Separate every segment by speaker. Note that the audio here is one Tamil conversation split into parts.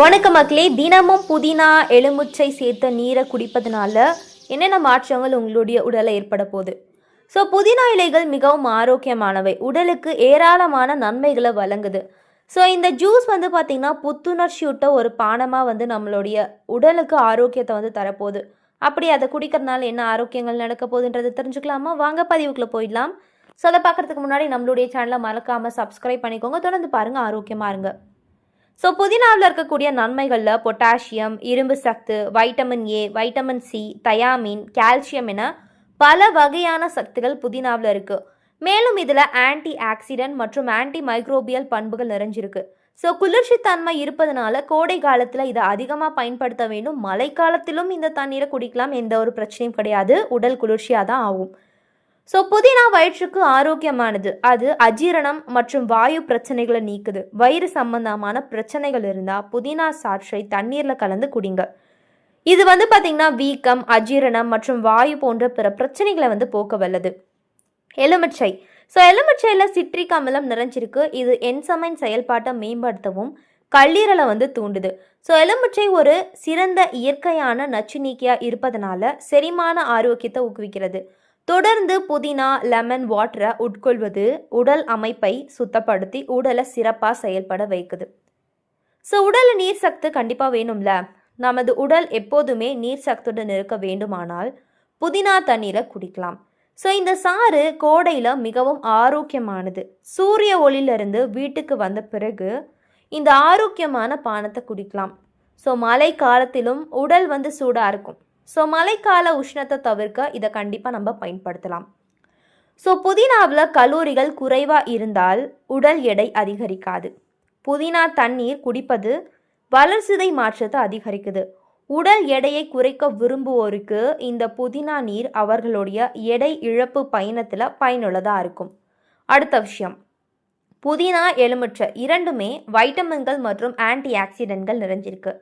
Speaker 1: வணக்கம் மக்களே தினமும் புதினா எலுமிச்சை சேர்த்த நீரை குடிப்பதனால என்னென்ன மாற்றங்கள் உங்களுடைய உடலை ஏற்பட போகுது? ஸோ புதினா இலைகள் மிகவும் ஆரோக்கியமானவை. உடலுக்கு ஏராளமான நன்மைகளை வழங்குது. ஸோ இந்த ஜூஸ் வந்து பார்த்திங்கன்னா புத்துணர்ச்சியூட்ட ஒரு பானமாக வந்து நம்மளுடைய உடலுக்கு ஆரோக்கியத்தை வந்து தரப்போகுது. அப்படி அதை குடிக்கிறதுனால என்ன ஆரோக்கியங்கள் நடக்க போகுதுன்றது தெரிஞ்சுக்கலாமா? வாங்க பதிவுக்குள்ளே போயிடலாம். ஸோ அதை பார்க்கறதுக்கு முன்னாடி நம்மளுடைய சேனலை மறக்காமல் சப்ஸ்கிரைப் பண்ணிக்கோங்க. தொடர்ந்து பாருங்கள் ஆரோக்கியமாக இருங்க. ஸோ புதினாவில் இருக்கக்கூடிய நன்மைகளில் பொட்டாசியம் இரும்பு சத்து vitamin A vitamin C thiamine calcium என பல வகையான சத்துகள் புதினாவில் இருக்குது மேலும் இதில் ஆன்டி ஆக்சிடென்ட் மற்றும் ஆன்டி மைக்ரோபியல் பண்புகள் நிறைஞ்சிருக்கு. ஸோ குளிர்ச்சித்தன்மை இருப்பதனால கோடை காலத்தில் இதை அதிகமாக பயன்படுத்த வேண்டும். மழைக்காலத்திலும் இந்த தண்ணீரை குடிக்கலாம். எந்த ஒரு பிரச்சனையும் கிடையாது. உடல் குளிர்ச்சியாக தான் ஆகும். ஸோ புதினா வயிற்றுக்கு ஆரோக்கியமானது. அது அஜீரணம் மற்றும் வாயு பிரச்சனைகளை நீக்குது. வயிறு சம்பந்தமான பிரச்சனைகள் இருந்தால் புதினா சாற்றை தண்ணீரில் கலந்து குடிங்க. இது வந்து பார்த்திங்கன்னா வீக்கம் அஜீரணம் மற்றும் வாயு போன்ற பிற பிரச்சனைகளை வந்து போக்க வல்லது. எலுமிச்சை. ஸோ எலுமிச்சையில் சிட்ரிக் அமிலம் நிறைஞ்சிருக்கு. இது என்சமைன் செயல்பாட்டை மேம்படுத்தவும் கல்லீரலை வந்து தூண்டுது. ஸோ எலுமிச்சை ஒரு சிறந்த இயற்கையான நச்சு நீக்கியாக இருப்பதனால செரிமான ஆரோக்கியத்தை ஊக்குவிக்கிறது. தொடர்ந்து புதினா லெமன் வாட்டரை உட்கொள்வது உடல் அமைப்பை சுத்தப்படுத்தி உடலை சிறப்பாக செயல்பட வைக்குது. ஸோ உடல் நீர் சத்து கண்டிப்பாக வேணும்ல? நமது உடல் எப்போதுமே நீர் சத்துடன் இருக்க வேண்டுமானால் புதினா தண்ணீரை குடிக்கலாம். ஸோ இந்த சாறு கோடையில் மிகவும் ஆரோக்கியமானது. சூரிய ஒளியிலிருந்து வீட்டுக்கு வந்த பிறகு இந்த ஆரோக்கியமான பானத்தை குடிக்கலாம். ஸோ மழை காலத்திலும் உடல் வந்து சூடாக இருக்கும். ஸோ மழைக்கால உஷ்ணத்தை தவிர்க்க இதை கண்டிப்பாக நம்ம பயன்படுத்தலாம். ஸோ புதினாவில் கலோரிகள் குறைவாக இருந்தால் உடல் எடை அதிகரிக்காது. புதினா தண்ணீர் குடிப்பது வளர்சிதை மாற்றத்தை அதிகரிக்குது. உடல் எடையை குறைக்க விரும்புவோருக்கு இந்த புதினா நீர் அவர்களுடைய எடை இழப்பு பயணத்தில் பயனுள்ளதாக இருக்கும். அடுத்த விஷயம். புதினா எலுமிச்சை இரண்டுமே வைட்டமின்கள் மற்றும் ஆன்டி ஆக்சிடென்ட்கள் நிறைஞ்சிருக்கு.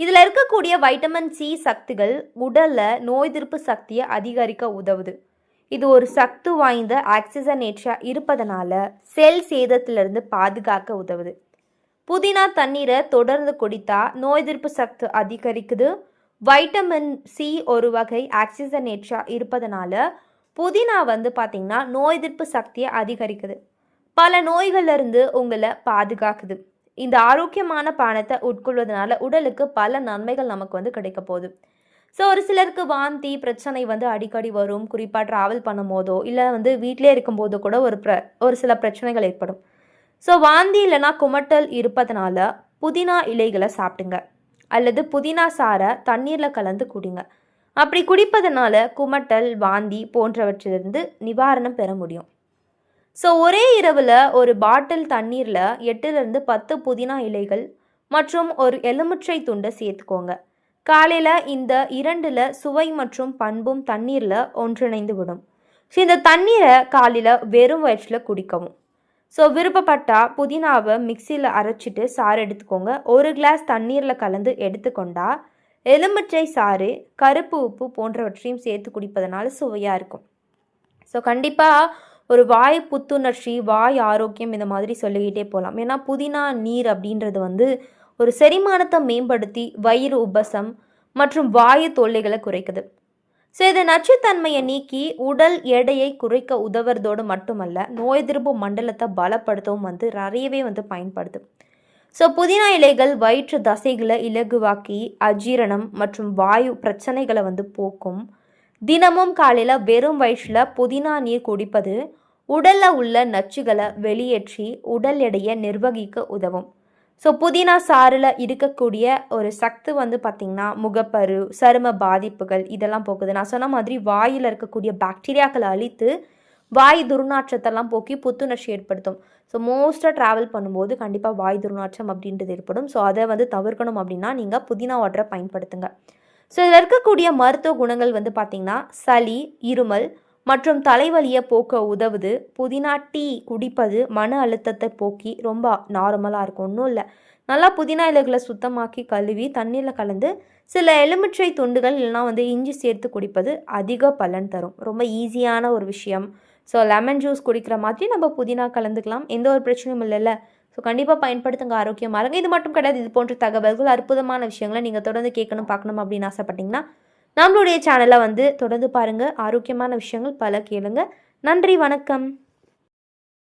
Speaker 1: இதில் இருக்கக்கூடிய வைட்டமின் சி சக்திகள் உடலில் நோய் எதிர்ப்பு சக்தியை அதிகரிக்க உதவுது. இது ஒரு சக்தி வாய்ந்த ஆக்சிஜனேற்றா இருப்பதனால செல் சேதத்திலிருந்து பாதுகாக்க உதவுது. புதினா தண்ணீரை தொடர்ந்து குடித்தா நோய் எதிர்ப்பு சக்தி அதிகரிக்குது. வைட்டமின் சி ஒரு வகை ஆக்சிஜனேற்றா இருப்பதனால புதினா வந்து பார்த்திங்கன்னா நோய் எதிர்ப்பு சக்தியை அதிகரிக்குது. பல நோய்கள்லேருந்து உங்களை பாதுகாக்குது. இந்த ஆரோக்கியமான பானத்தை உட்கொள்வதனால உடலுக்கு பல நன்மைகள் நமக்கு வந்து கிடைக்க போகுது. ஸோ ஒரு சிலருக்கு வாந்தி பிரச்சனை வந்து அடிக்கடி வரும். குறிப்பாக ட்ராவல் பண்ணும் போதோ இல்லை வந்து வீட்டிலே இருக்கும்போதோ கூட ஒரு ப்ர ஒரு சில பிரச்சனைகள் ஏற்படும். ஸோ வாந்தி இல்லைனா குமட்டல் இருப்பதனால புதினா இலைகளை சாப்பிடுங்க. அல்லது புதினா சாறை தண்ணீரில் கலந்து குடிங்க. அப்படி குடிப்பதனால குமட்டல் வாந்தி போன்றவற்றிலிருந்து நிவாரணம் பெற முடியும். ஸோ ஒரே இரவில் ஒரு பாட்டில் தண்ணீரில் எட்டுலேருந்து பத்து புதினா இலைகள் மற்றும் ஒரு எலுமிச்சை துண்டை சேர்த்துக்கோங்க. காலையில் இந்த இரண்டில் சுவை மற்றும் பண்பும் தண்ணீரில் ஒன்றிணைந்து விடும். ஸோ இந்த தண்ணீரை காலையில் வெறும் வயிற்றில் குடிக்கவும். ஸோ விருப்பப்பட்டால் புதினாவை மிக்சியில் அரைச்சிட்டு சாறு எடுத்துக்கோங்க. ஒரு கிளாஸ் தண்ணீரில் கலந்து எடுத்துக்கொண்டா எலுமிச்சை சாறு கருப்பு உப்பு போன்றவற்றையும் சேர்த்து குடிப்பதனால சுவையாக இருக்கும். ஸோ கண்டிப்பாக ஒரு வாய் புத்துணர்ச்சி வாய் ஆரோக்கியம் இந்த மாதிரி சொல்லிக்கிட்டே போகலாம் ஏன்னா புதினா நீர் அப்படின்றது வந்து ஒரு செரிமானத்தை மேம்படுத்தி வயிறு உபசம் மற்றும் வாயு தொல்லைகளை குறைக்குது. ஸோ இது நச்சுத்தன்மையை நீக்கி உடல் எடையை குறைக்க உதவுறதோடு மட்டுமல்ல நோய் எதிர்ப்பு மண்டலத்தை பலப்படுத்தவும் வந்து நிறையவே வந்து பயன்படுது. ஸோ புதினா இலைகள் வயிற்று தசைகளை இலகுவாக்கி அஜீரணம் மற்றும் வாயு பிரச்சனைகளை வந்து போக்கும் தினமும் காலையில் வெறும் வயிற்றில் புதினா நீர் குடிப்பது உடலில் உள்ள நச்சுகளை வெளியேற்றி உடல் எடையை நிர்வகிக்க உதவும். ஸோ புதினா சாறில் இருக்கக்கூடிய ஒரு சத்து வந்து பார்த்திங்கன்னா முகப்பரு சரும பாதிப்புகள் இதெல்லாம் போக்குது. நான் சொன்ன மாதிரி வாயில் இருக்கக்கூடிய பாக்டீரியாக்களை அழித்து வாய் துர்நாற்றத்தெல்லாம் போக்கி புத்துணர்ச்சி ஏற்படுத்தும். ஸோ மோஸ்ட்டாக ட்ராவல் பண்ணும்போது கண்டிப்பாக வாய் துர்நாற்றம் அப்படின்றது ஏற்படும். ஸோ அதை வந்து தவிர்க்கணும் அப்படின்னா நீங்கள் புதினா வாட்டரை பயன்படுத்துங்க. ஸோ இதில் இருக்கக்கூடிய மருத்துவ குணங்கள் வந்து பார்த்திங்கன்னா சளி இருமல் மற்றும் தலைவலியை போக்க உதவுது. புதினா டீ குடிப்பது மன அழுத்தத்தை போக்கி ரொம்ப நார்மலாக இருக்கும். ஒன்றும் இல்லை. நல்லா புதினா இலைகளை சுத்தமாக்கி கழுவி தண்ணீரில் கலந்து சில எலுமிச்சை துண்டுகள் இல்லைனா வந்து இஞ்சி சேர்த்து குடிப்பது அதிக பலன் தரும். ரொம்ப ஈஸியான ஒரு விஷயம். ஸோ லெமன் ஜூஸ் குடிக்கிற மாதிரி நம்ம புதினா கலந்துக்கலாம். எந்த ஒரு பிரச்சனையும் இல்லைல்ல. ஸோ கண்டிப்பாக பயன்படுத்துங்க ஆரோக்கியமாக இருங்க. இது மட்டும் கிடையாது இது போன்ற தகவல்கள் அற்புதமான விஷயங்களை நீங்கள் தொடர்ந்து கேட்கணும் பார்க்கணும் அப்படின்னு ஆசைப்பட்டீங்கன்னா நம்மளுடைய சேனலை வந்து தொடர்ந்து பாருங்கள் ஆரோக்கியமான விஷயங்கள் பல கேளுங்க. நன்றி வணக்கம்.